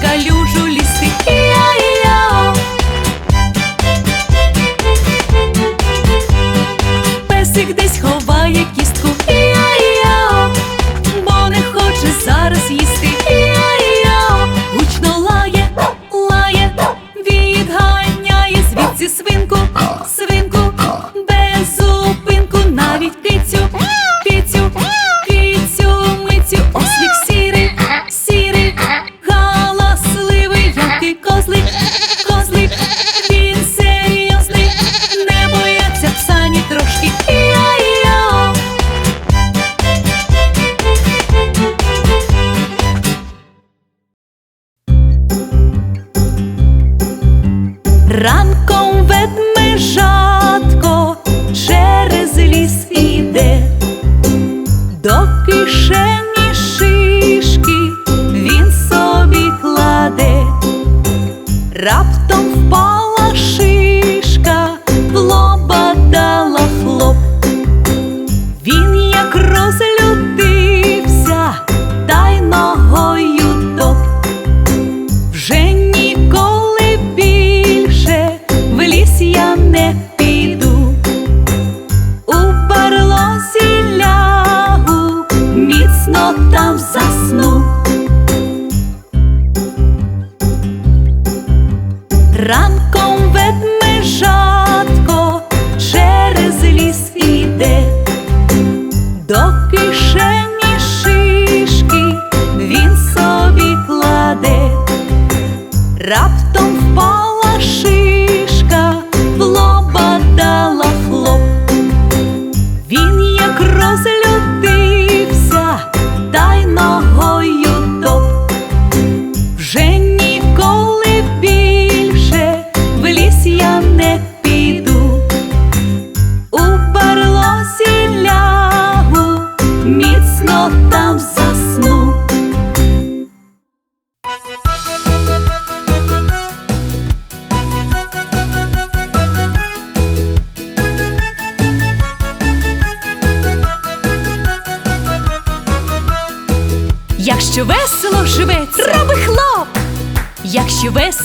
калю. ліс іде до кишені. Впала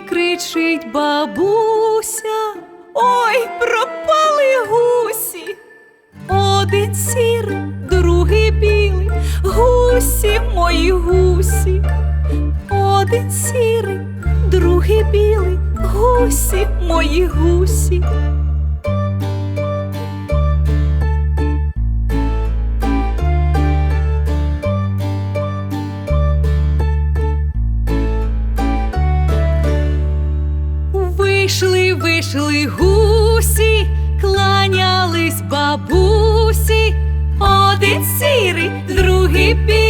кричить бабуся, ой пропали гусі. Один сірий, другий білий, гусі мої гусі, один сірий, другий білий, гусі мої гусі. Йшли гусі, кланялись бабусі, один сірий, другий пір.